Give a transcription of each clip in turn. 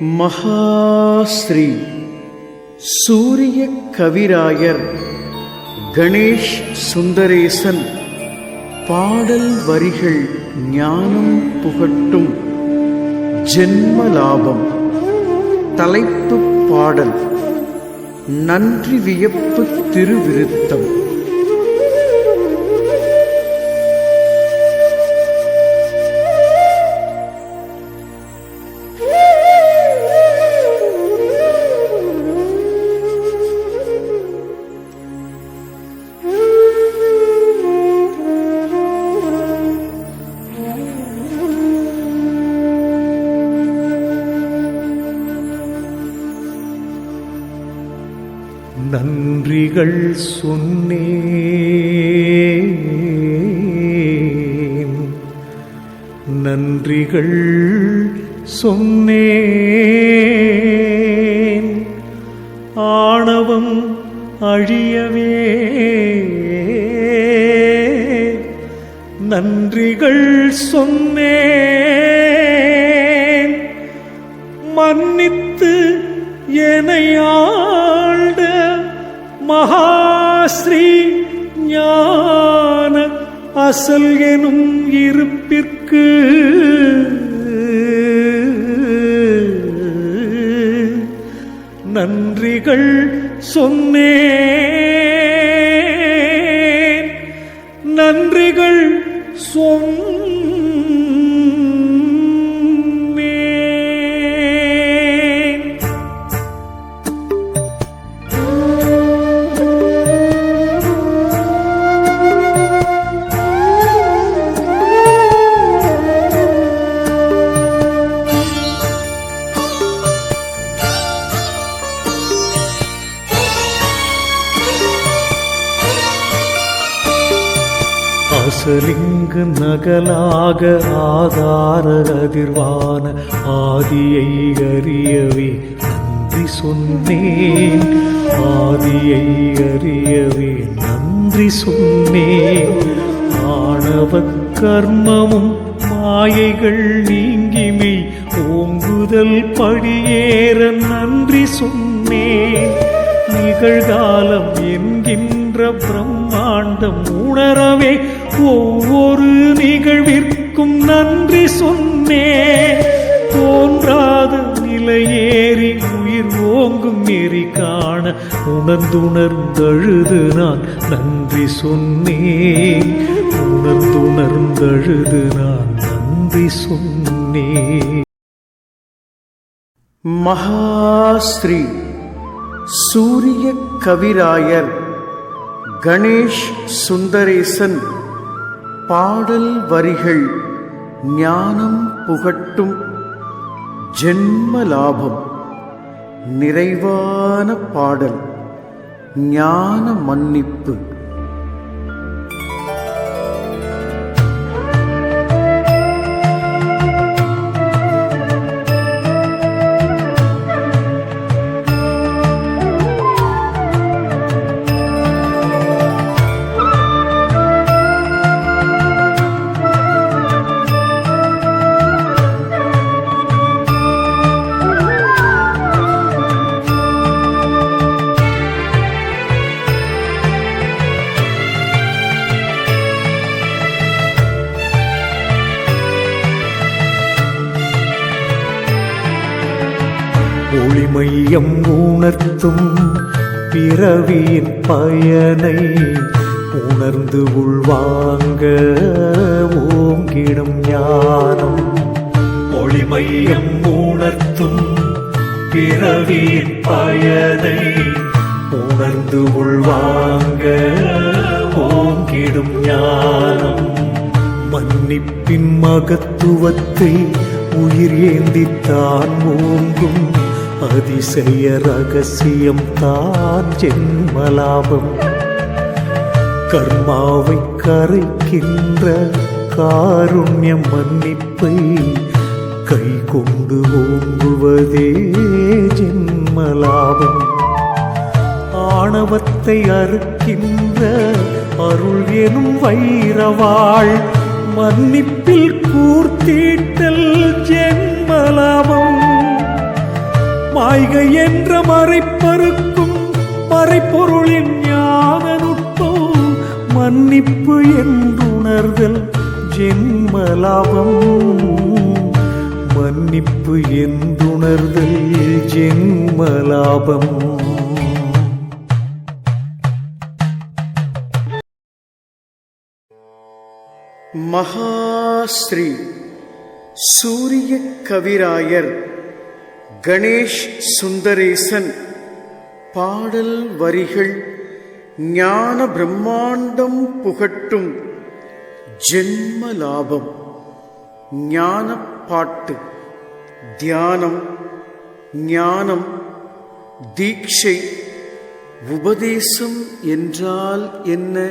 மகாஸ்ரீ சூரிய கவிராயர் கணேஷ் சுந்தரேசன் பாடல் வரிகள் ஞானம் புகட்டும் ஜென்மலாபம் தலைப்பு பாடல் நன்றி வியப்பு திருவிருத்தம். நீங்கள் சொன்னேன். நன்றிகள் சொன்னேன். ஆணவம் அழியவே. நன்றிகள் சொன்னேன். மன்னித்து எனையா மகாஸ்ரீ ஞான அசல் எனும் இருப்பிற்கு நன்றிகள் சொன்னேன். நன்றிகள் சொன்ன கலாக ஆதார அதிர்வான ஆதியை அறியவே நன்றி சொன்னேன். ஆதியை அறியவே நன்றி சொன்னேன். ஆணவ கர்மமும் மாயைகள் நீங்கிமை ஓங்குதல் படியேற நன்றி சொன்னேன். நிகழ்காலம் என்கின்ற பிரம்மாண்டம் உணரவே ஒவ்வொரு நிகழ்விற்கும் நன்றி சொன்னேன் தோன்றாத நிலையேறி உயிர் ஓங்கும் நெறி காண உணர்ந்துணர்ந்தழுது நான் நன்றி சொன்னேன் உணர்ந்துணர்ந்தழுது நான் நன்றி சொன்னேன் மகாஸ்ரீ சூரிய கவிராயர் கணேஷ் சுந்தரேசன் பாடல் வரிகள் ஞானம் புகட்டும். ஜென்மலாபம் நிறைவான பாடல் ஞான மன்னிப்பு. மையம் உணர்த்தும் பிறவியின் பயனை உணர்ந்து உள்வாங்க ஓங்கிடும் ஞானம். ஒளி மையம் உணர்த்தும் பிறவியின் பயனை உணர்ந்து உள்வாங்க ஓங்கிடும் ஞானம். மன்னிப்பின் மகத்துவத்தை உயிர் ஏந்தித்தான் ஓங்கும் அதிசய ரகசியம் தான் ஜென்மலாபம். கர்மாவை கரைக்கின்ற காருண்ய மன்னிப்பை கை கொண்டு ஓங்குவதே ஜென்மலாபம். ஆணவத்தை அறுக்கின்ற அருள் எனும் வைரவாள் மன்னிப்பில் கூர்த்தீட்டல் ஜென்மலாபம். மாய்கை என்ற மறைப்பருக்கும் மறைப்பொருளின் ஞான நுட்பம் மன்னிப்பு என்றுணர்தல் ஜென்மலாபம். மன்னிப்பு என்றுணர்தல் ஜென்மலாபம். மகாஸ்ரீ சூரிய கவிராயர் கணேஷ் சுந்தரேசன். பாடல் வரிகள் ஞான பிரம்மாண்டம் புகட்டும். ஜென்ம லாபம். ஞான பாட்டு. தியானம். ஞானம். தீட்சை. உபதேசம் என்றால் என்ன?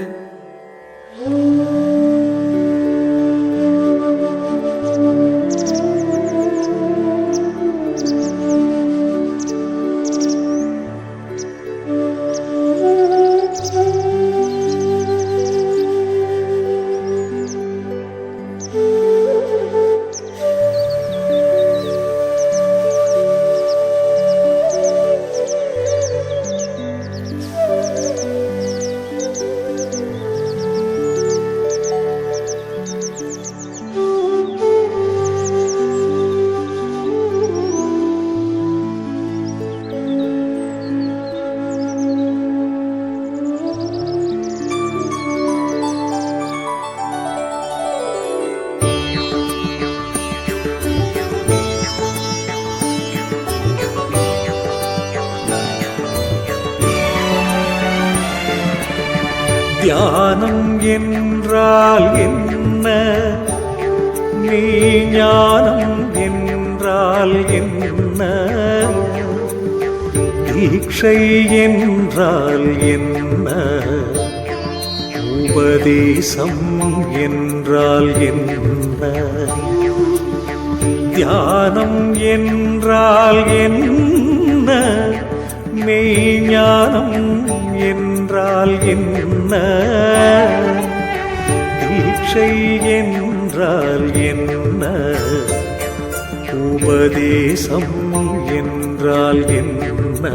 தியானம் என்றால் என்ன? நீ ஞானம் என்றால் என்ன? தீட்சை என்றால் என்ன? உபதேசம் என்றால் என்ன? தியானம் என்றால் என்ன? மெய்ஞானம் என்றால் என்ன? தீட்சை என்றால் என்ன? உபதேசம் என்றால் என்ன?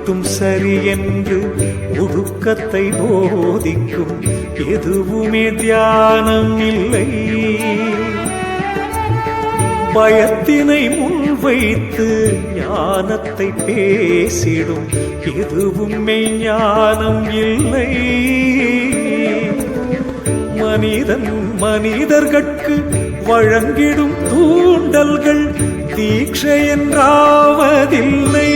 அனைத்தும் சரி என்று ஒழுக்கத்தை போதிக்கும் எதுவுமே தியானம் இல்லை. பயத்தினை முன்வைத்து ஞானத்தை பேசிடும் எதுவும் மெய்ஞானம் இல்லை. மனிதன் மனிதர்கட்கு வழங்கிடும் தூண்டல்கள் தீட்சை என்றாவதில்லை.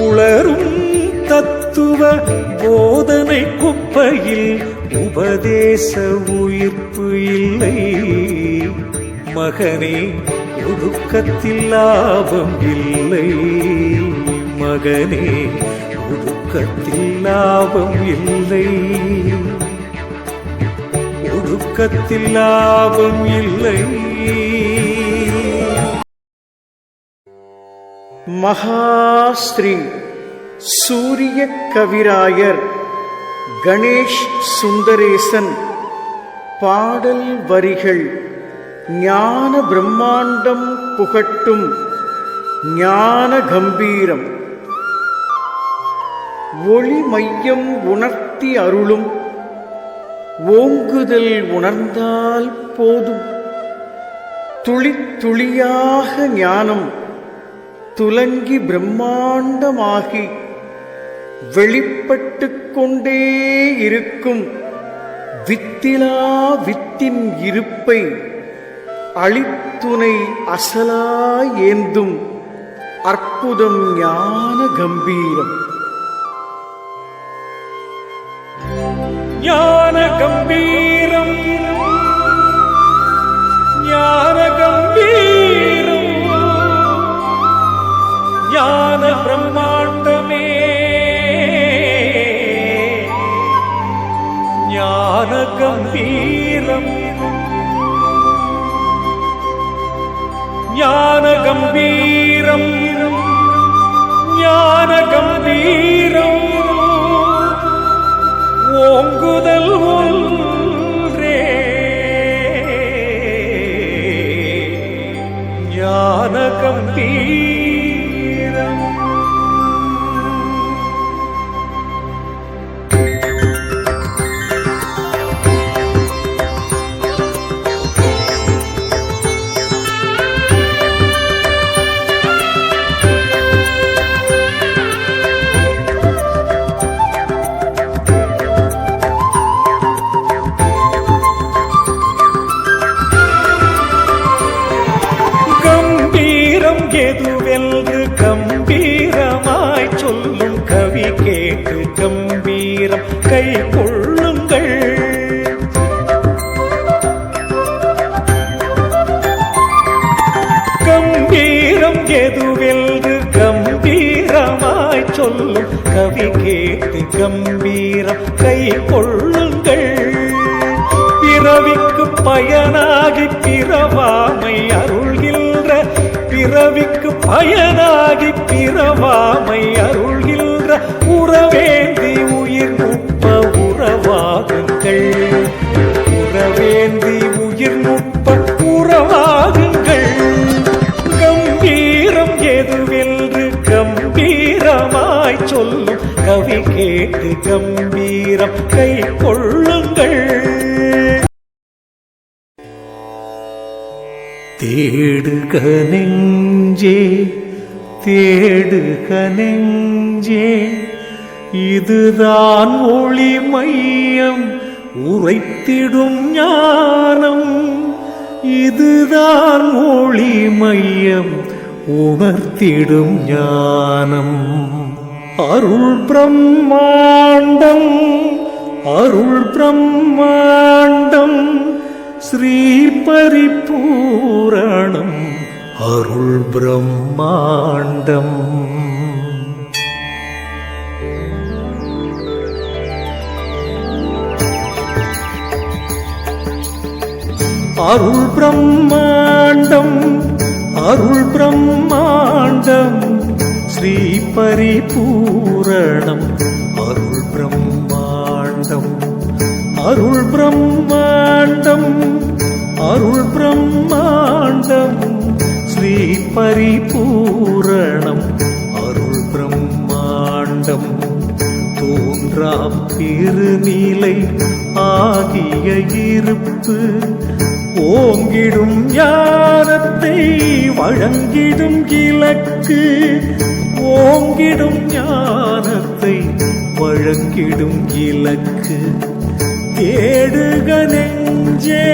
உளரும் தத்துவ போதனை குப்பையில் உபதேச உயிர்ப்பு இல்லை. மகனே ஒடுக்கத்தில் லாபம் இல்லை. மகனே ஒடுக்கத்தில் லாபம் இல்லை. ஒடுக்கத்தில் லாபம் இல்லை. மகாஸ்ரீ சூரிய கவிராயர் கணேஷ் சுந்தரேசன் பாடல் வரிகள் ஞான பிரம்மாண்டம் புகட்டும் ஞான கம்பீரம். ஒளி மையம் உணர்த்தி அருளும் ஓங்குதல் உணர்ந்தால் போதும். துளி துளியாக ஞானம் துலங்கி பிரம்மாண்டமாகி வெளிப்பட்டு கொண்டே இருக்கும் வித்திலா வித்தின் இருப்பை அழித்துணை அசலா ஏந்தும் அற்புதம் ஞான கம்பீரம். ஞான கம்பீரம். வீரம் ஞான கம்பீரம். ஞான கம்பீரம். ஓங்குதல் ஒன்றே. ஞான கம்பீரம். கம்பீரம் எதுவென்று கம்பீரமாய் சொல்லும் கவி கேட்டு கம்பீரம் கை கொள்ளுங்கள். பிறவிக்கு பயனாகி பிறவாமை அருள்கின்ற பிறவிக்கு பயனாகி பிறவாமை அருள்கின்ற உறவேந்தி உயிர் உப்ப உறவாகுங்கள். உறவேந்தி கம்பீரம் கம்பீரமாய் சொல்லும் கவி கேட்டு கம்பீரம் கை கொள்ளுங்கள். தேடுக நெஞ்சே தேடுக நெஞ்சே இதுதான் ஒளி மையம் உரைத்திடும் ஞானம் இதுதான் ஒளி மையம் உணர்த்திடும் ஞானம். அருள் பிரம்மாண்டம் அருள் பிரம்மாண்டம். ஸ்ரீ பரிபூரணம் அருள் பிரம்மாண்டம். அருள் பிரம்மாண்டம் அருள் பிரம்மாண்டம் ஸ்ரீ பரிபூரணம் அருள் பிரம்மாண்டம் அருள் பிரம்மாண்டம் அருள் பிரம்மாண்டம் ஸ்ரீ பரிபூரணம் அருள் பிரம்மாண்டம் தோன்றாம் திருநிலை ஆகிய இருப்பு ஓங்கிடும் ஞானத்தை வழங்கிடும் இலக்கு. ஓங்கிடும் ஞானத்தை வழங்கிடும் இலக்கு. தேடுக நெஞ்சே.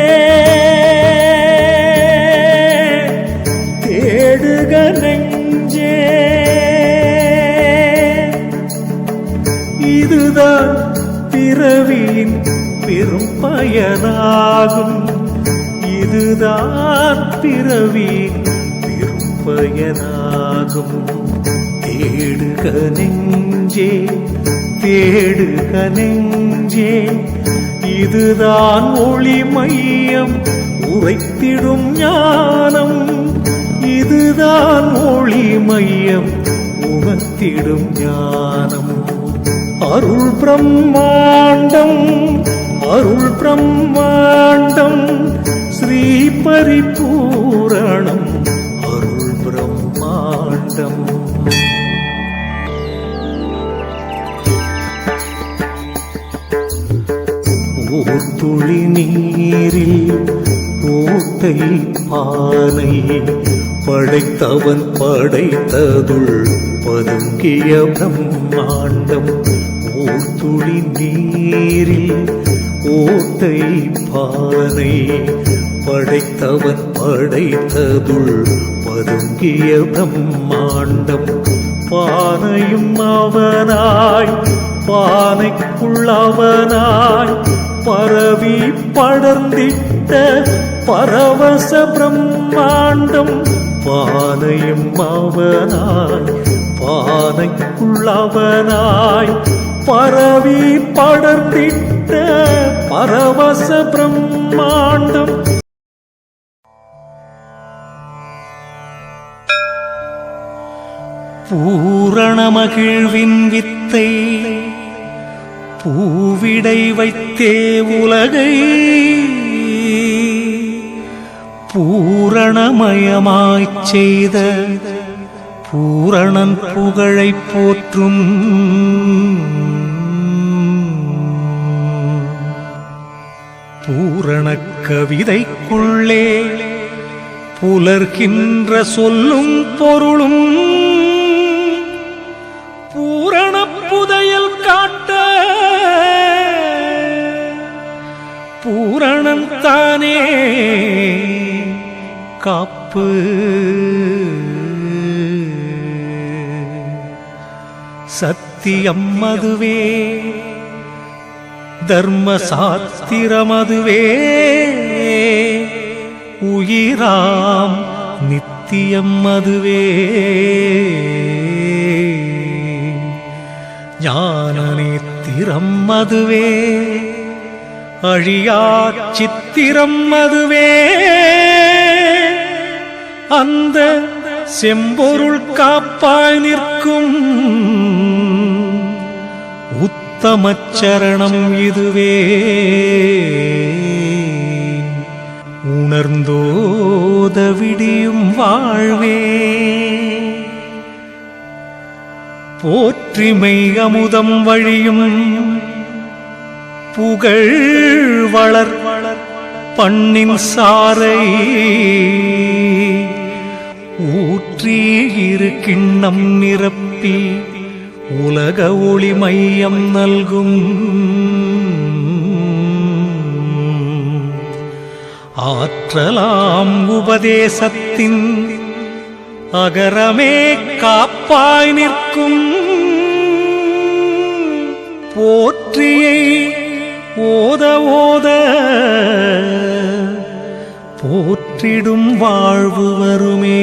பிறவி பிறவியின் பயனாகும் தேடுக நெஞ்சே தேடுக நெஞ்சே. இதுதான் ஒளி மையம் உரைத்திடும் ஞானம். இதுதான் ஒளி மையம் உணர்த்திடும் ஞானம். அருள் பிரம்மாண்டம் அருள் பிரம்மாண்டம். ஸ்ரீ பரிபூரணம் அருள் பிரம்மாண்டம் ஓர் துளி நீரில் ஓட்டை பானை படைத்தவன் படைத்ததுள் பதுங்கிய பிரம்மாண்டம். ஓர் நீரில் ஓட்டை பானை படைத்தவன் படைத்ததுள் பதுங்கிய பிரம்மாண்டம். பானையும் அவனாய் பானைக்குள்ளவனாய் பரவி படர்ந்திட்ட பரவச பிரம்மாண்டம். பானையும் அவனாய் பானைக்குள்ளவனாய் பரவி படர்ந்திட்ட பரவச பிரம்மாண்டம். பூரண மகிழ்வின் வித்தை பூவிடை வைத்தே உலகை. பூரணமயமாய்ச் செய்த பூரணன் புகழைப் போற்றும் பூரண கவிதைக்குள்ளே புலர்கின்ற சொல்லும் பொருளும் பூரண புதையல் காட்ட பூரணம் தானே காப்பு. சத்தியம் அதுவே. தர்ம சாத்திரமதுவே உயிராம் நித்தியம் அதுவே ஞான நேத்திரம் அதுவே அழியா சித்திரம் அதுவே அந்த செம்பொருள் காப்பாய் நிற்கும். உத் உத்தமச்சரணம் இதுவே. உணர்ந்தோத விடியும் வாழ்வே. போற்றிமை அமுதம் வழியும் புகழ் வளர் பண்ணின் சாரை. ஊற்றி இரு கிண்ணம் நிரப்பி உலக ஒளி மையம் நல்கும். ஆற்றலாம் உபதேசத்தின் அகரமே காப்பாய் நிற்கும். போற்றியை ஓத ஓத போற்றிடும் வாழ்வு வருமே.